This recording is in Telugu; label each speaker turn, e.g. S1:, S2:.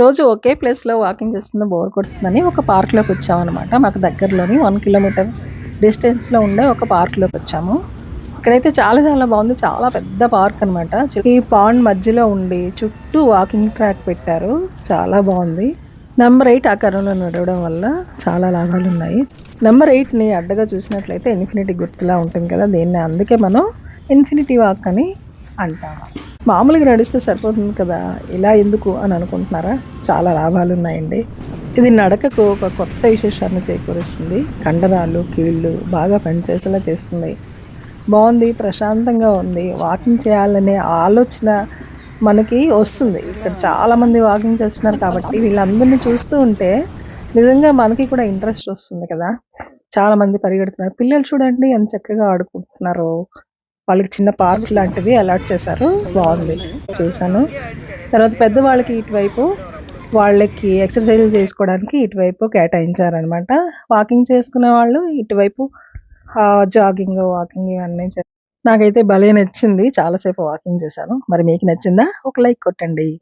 S1: రోజు ఒకే ప్లేస్లో వాకింగ్ చేస్తుందో బోర్ కొడుతుందని ఒక పార్క్లోకి వచ్చామన్నమాట మాకు దగ్గరలోని వన్ కిలోమీటర్ డిస్టెన్స్లో ఉండే ఒక పార్క్లోకి వచ్చాము. ఇక్కడైతే చాలా చాలా బాగుంది చాలా పెద్ద పార్క్ అనమాట ఈ పాండ్ మధ్యలో ఉండి చుట్టూ వాకింగ్ ట్రాక్ పెట్టారు చాలా బాగుంది. నెంబర్ ఎయిట్ ఆకారంలో నడవడం వల్ల చాలా లాభాలు ఉన్నాయి. నెంబర్ ఎయిట్ని అడ్డగా చూసినట్లయితే ఇన్ఫినిటీ గుర్తులా ఉంటుంది కదా దీన్ని అందుకే మనం ఇన్ఫినిటీ వాక్ అని అంటాము. మామూలుగా నడిస్తే సరిపోతుంది కదా ఇలా ఎందుకు అని అనుకుంటున్నారా? చాలా లాభాలు ఉన్నాయండి. ఇది నడకకు ఒక కొత్త విశేషాన్ని చేకూరుస్తుంది. కండరాలు కీళ్ళు బాగా పనిచేసేలా చేస్తుంది. బాగుంది ప్రశాంతంగా ఉంది. వాకింగ్ చేయాలనే ఆలోచన మనకి వస్తుంది. ఇక్కడ చాలా మంది వాకింగ్ చేస్తున్నారు కాబట్టి వీళ్ళందరినీ చూస్తూ ఉంటే నిజంగా మనకి కూడా ఇంట్రెస్ట్ వస్తుంది కదా. చాలా మంది పరిగెడుతున్నారు. పిల్లలు చూడండి ఎంత చక్కగా ఆడుకుంటున్నారు. వాళ్ళకి చిన్న పార్క్ లాంటివి అలాట్ చేశారు. బాగుంది. చూశాను. తర్వాత పెద్దవాళ్ళకి ఇటువైపు వాళ్ళకి ఎక్సర్సైజ్ చేసుకోవడానికి ఇటువైపు కేటాయించారనమాట వాకింగ్ చేసుకునే వాళ్ళు ఇటువైపు జాగింగ్ వాకింగ్ ఇవన్నీ చేస్తారు నాకైతే భలే నచ్చింది. చాలాసేపు వాకింగ్ చేశాను. మరి మీకు నచ్చిందా? ఒక లైక్ కొట్టండి.